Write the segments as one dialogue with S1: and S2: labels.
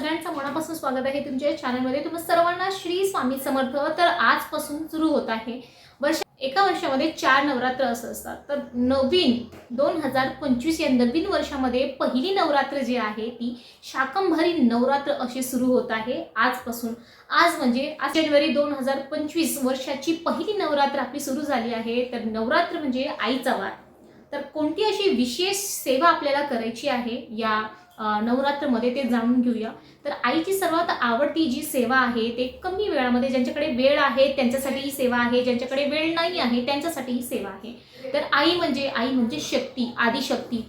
S1: सगळ्यांचं मनापासून स्वागत आहे तुमच्या चॅनलमध्ये तुम्हाला सर्वांना श्री स्वामी समर्थ. तर आजपासून सुरू होत आहे. वर्ष एका वर्षामध्ये चार नवरात्र असं असतात. तर नवीन दोन हजार पंचवीस या नवीन वर्षामध्ये पहिली नवरात्र जी आहे ती शाकंभरी नवरात्र अशी सुरू होत आहे. आजपासून. आज म्हणजे आज जानेवारी दोन हजार पंचवीस वर्षाची पहिली नवरात्र आपली सुरू झाली आहे. तर नवरात्र म्हणजे आईचा वार. तर कोणती अशी विशेष सेवा आपल्याला करायची आहे या नवरात्रमध्ये ते जाणून घेऊया. तर आईची सर्वात आवडती जी सेवा आहे ते कमी वेळामध्ये ज्यांच्याकडे वेळ आहे त्यांच्यासाठी ही सेवा आहे. ज्यांच्याकडे वेळ नाही आहे त्यांच्यासाठी ही सेवा आहे. तर आई म्हणजे आई म्हणजे शक्ती आदिशक्ती.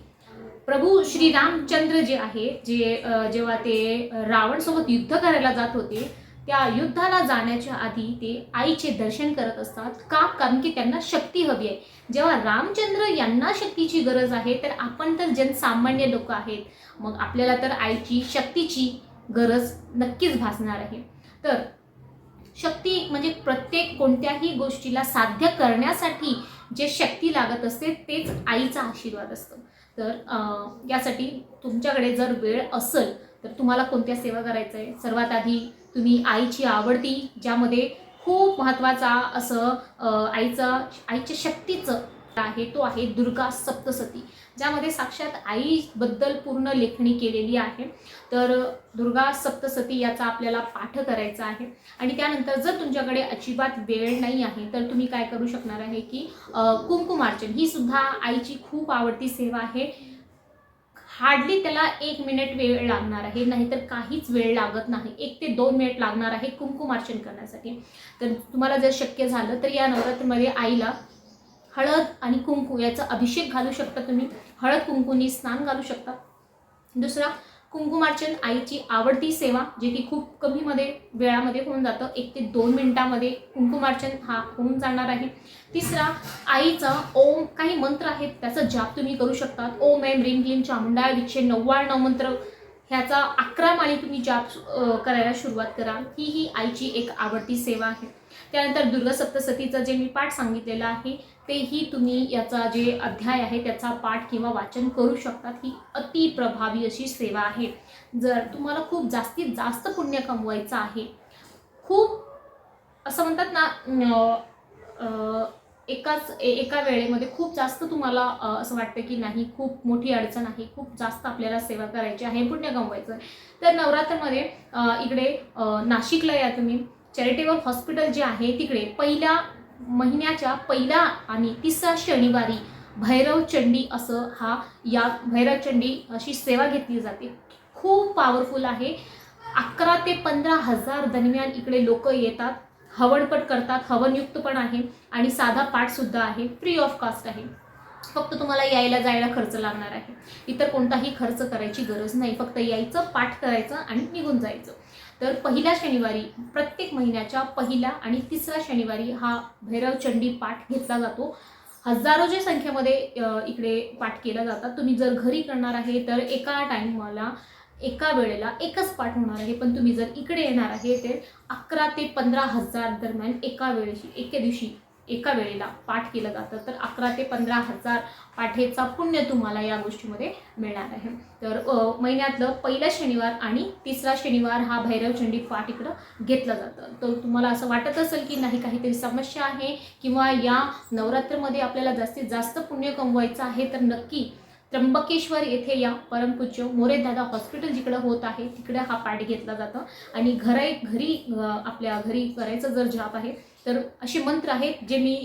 S1: प्रभू श्री रामचंद्र जे आहे जे जेव्हा ते रावणसोबत युद्ध करायला जात होते त्या युद्धाला जाण्याच्या आधी ते आईचे दर्शन करत असतात. का? कारण की त्यांना शक्ती हवी आहे. जेव्हा रामचंद्र यांना शक्तीची गरज आहे तर आपण तर जनसामान्य लोक आहेत. मग आपल्याला तर आईची शक्तीची गरज नक्कीच भासणार आहे. तर शक्ती म्हणजे प्रत्येक कोणत्याही गोष्टीला साध्य करण्यासाठी जे शक्ती लागत असते तेच आईचा आशीर्वाद असतो. तर यासाठी तुमच्याकडे जर वेळ असेल तर तुम्हाला कोणत्या सेवा करायचं आहे सर्वात आधी तुम्ही आईची आवडती ज्यामध्ये खूप महत्त्वाचा असं आईचा आईच्या शक्तीचं आहे तो आहे दुर्गा सप्तसती ज्यामध्ये साक्षात आईबद्दल पूर्ण लेखणी केलेली आहे. तर दुर्गा सप्तसती याचा आपल्याला पाठ करायचा आहे. आणि त्यानंतर जर तुमच्याकडे अजिबात वेळ नाही आहे तर तुम्ही काय करू शकणार आहे की कुंकुमार्चन. ही सुद्धा आईची खूप आवडती सेवा आहे. हार्डली त्याला एक मिनिट वेळ लागणार आहे नाहीतर काहीच वेळ लागत नाही. एक ते दोन मिनिट लागणार आहे कुंकुमार्चन करण्यासाठी. तर तुम्हाला जर शक्य झालं तर या नवरात्रीमध्ये आईला हळद आणि कुंकू याचा अभिषेक घालू शकता तुम्ही. हळद कुंकूनी स्नान घालू शकता. दुसरा कुंकुमार्चन आईची आवडती सेवा जे की खूप कमीमध्ये वेळामध्ये होऊन जातं. एक ते दोन मिनिटामध्ये कुंकुमार्चन हा होऊन जाणार आहे. तिसरा आईचा ओम काही मंत्र आहेत त्याचा जाप तुम्ही करू शकतात. ओम एम रिम क्लीम चामुंडा विक्षे नव्याण्णव मंत्र ह्याचा अकरा माळी तुम्ही जाप करायला सुरुवात करा. ही ही आईची एक आवडती सेवा आहे. त्यानंतर दुर्गा सप्तसतीचं जे मी पाठ सांगितलेलं आहे तेही तुम्ही याचा जे अध्याय आहे त्याचा पाठ किंवा वाचन करू शकतात. ही अति प्रभावी अशी सेवा आहे. जर तुम्हाला खूप जास्तीत जास्त पुण्य कमवायचं आहे खूप असं म्हणतात ना एकाच ए- एका वेळेमध्ये खूप जास्त तुम्हाला असं वाटतं की नाही खूप मोठी अडचण आहे खूप जास्त आपल्याला सेवा करायची आहे पुण्य कमवायचं आहे. तर नवरात्रमध्ये इकडे नाशिकला या तुम्ही. चॅरिटेबल हॉस्पिटल जे आहे तिकडे पहिल्या महिन्याच्या पहिला आणि तिसरा शनिवारी भैरव चंडी असं हा या भैरव चंडी अशी सेवा घेतली जाते. खूप पॉवरफुल आहे. अकरा ते पंधरा हजार दरम्यान इकडे लोक येतात. हवनपट करतात. हवनयुक्त पण आहे आणि साधा पाठसुद्धा आहे. फ्री ऑफ कास्ट आहे. फक्त तुम्हाला यायला जायला खर्च लागणार आहे. इतर कोणताही खर्च करायची गरज नाही. फक्त यायचं पाठ करायचं आणि निघून जायचं. तर पहिल्या शनिवारी प्रत्येक महिन्याच्या पहिला आणि तिसरा शनिवारी हा भैरव चंडी पाठ घेतला जातो. हजारोच्या संख्येमध्ये इकडे पाठ केला जातात. तुम्ही जर घरी करणार आहे तर एका टाईमला एका वेळेला एकच पाठ होणार आहे. पण तुम्ही जर इकडे येणार आहे तर अकरा ते पंधरा हजार दरम्यान एका वेळेशी एके दिवशी एका वेळेला पाठ केलं जातं तर अकरा ते पंधरा हजार पाठेचा पुण्य तुम्हाला या गोष्टीमध्ये मिळणार आहे. तर महिन्यातलं पहिला शनिवार आणि तिसरा शनिवार हा भैरवचंडी पाठ इकडं घेतला जातं. तर तुम्हाला असं वाटत असेल की नाही काहीतरी समस्या आहे किंवा या नवरात्रमध्ये आपल्याला जास्तीत जास्त पुण्य कमवायचं आहे तर नक्की त्र्यंबकेश्वर येथे या परमपूज्य मोरेदादा हॉस्पिटल जिकडं होत आहे तिकडं हा पाठ घेतला जातं. आणि घराई घरी आपल्या घरी करायचं जर जाप आहे तर असे मंत्र आहेत जे मी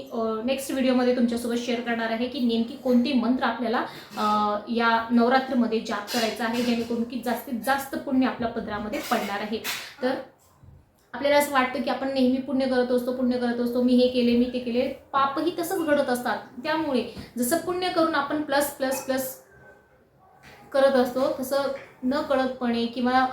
S1: नेक्स्ट व्हिडिओमध्ये तुमच्यासोबत शेअर करणार आहे की नेमकी कोणते मंत्र आपल्याला या नवरात्रमध्ये जाप करायचा आहे जेणेकरून की जास्तीत जास्त पुण्य आपल्या पदरामध्ये पडणार आहे. तर आपल्याला असं वाटतं की आपण नेहमी पुण्य करत असतो पुण्य करत असतो मी हे केले मी ते केले पापही तसंच घडत असतात. त्यामुळे जसं पुण्य करून आपण प्लस प्लस प्लस करत असतो तसं न कळतपणे किंवा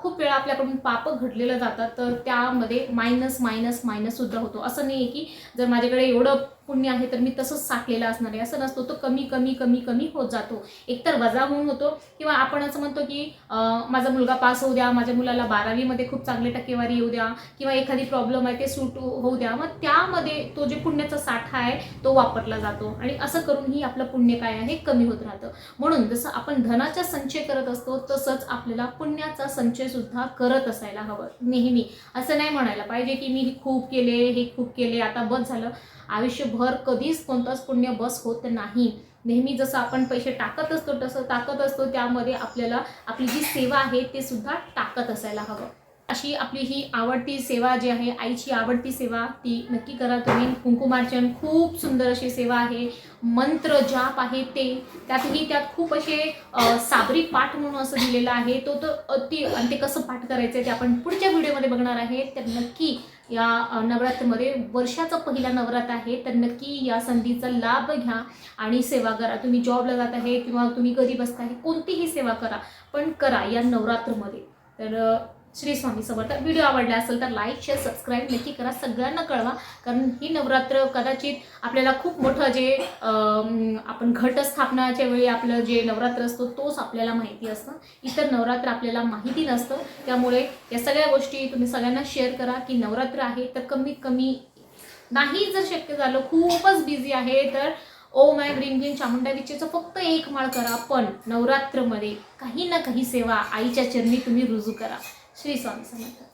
S1: खूप वेळा आपल्याकडून पाप घडलेलं जातात तर त्यामध्ये मायनस मायनस मायनस सुद्धा होतो. असं नाही आहे की जर माझ्याकडे एवढं पुण्य आहे तर मी तसंच साठलेलं असणार आहे. असं नसतो तो कमी कमी कमी कमी होत जातो. एकतर वजा होऊन होतो किंवा आपण असं म्हणतो की माझा मुलगा पास होऊ द्या माझ्या मुलाला बारावीमध्ये खूप चांगली टक्केवारी येऊ द्या किंवा एखादी प्रॉब्लेम आहे ते सूट होऊ द्या. मग त्यामध्ये तो जे पुण्याचा साठा आहे तो वापरला जातो. आणि असं करूनही आपलं पुण्य काय आहे कमी होत राहतं. म्हणून जसं आपण धनाचा संचय करत असतो तसंच आपल्याला पुण्याचा संचय सुद्धा करत असायला हवं नेहमी. असं नाही म्हणायला पाहिजे की मी खूप केले हे खूप केले आता बस झालं. आयुष्यभर कधीच कोणताच पुण्य बस होत नाही. नेहमी जसं आपण पैसे टाकत असतो तसं टाकत असतो त्यामध्ये आपल्याला आपली जी सेवा आहे ते सुद्धा टाकत असायला हवं. अशी आपली ही आवडती सेवा जी आहे आईची आवडती सेवा ती नक्की करा तुम्ही. कुंकुमार्चन खूप सुंदर अशी सेवा आहे. मंत्र जाप आहे ते. त्यातही त्यात खूप असे साबरी पाठ म्हणून असं दिलेलं आहे. तो तर अति आणि ते कसं पाठ करायचं ते आपण पुढच्या व्हिडिओमध्ये बघणार आहे. तर नक्की या नवरात्रमध्ये वर्षाचा पहिला नवरात्र आहे तर नक्की या संधीचा लाभ घ्या आणि सेवा करा. तुम्ही जॉबला जात आहे किंवा तुम्ही घरी बसता आहे कोणतीही सेवा करा पण करा या नवरात्रमध्ये. तर श्री स्वामी समर्थ. व्हिडिओ आवडला असेल तर लाईक शेअर सबस्क्राईब नक्की करा. सगळ्यांना कळवा कारण ही नवरात्र कदाचित आपल्याला खूप मोठं जे आपण घटस्थापनाच्या वेळी आपलं जे नवरात्र असतो तोच आपल्याला माहिती असतं. इतर नवरात्र आपल्याला माहिती नसतं. त्यामुळे या सगळ्या गोष्टी तुम्ही सगळ्यांना शेअर करा की नवरात्र आहे तर कमीत कमी नाही जर शक्य झालं खूपच बिझी आहे तर oh my green green Chamunda विचेचं फक्त एक माळ करा. पण नवरात्रमध्ये काही ना काही सेवा आईच्या चरणी तुम्ही रुजू करा. श्री स्वामी समर्थ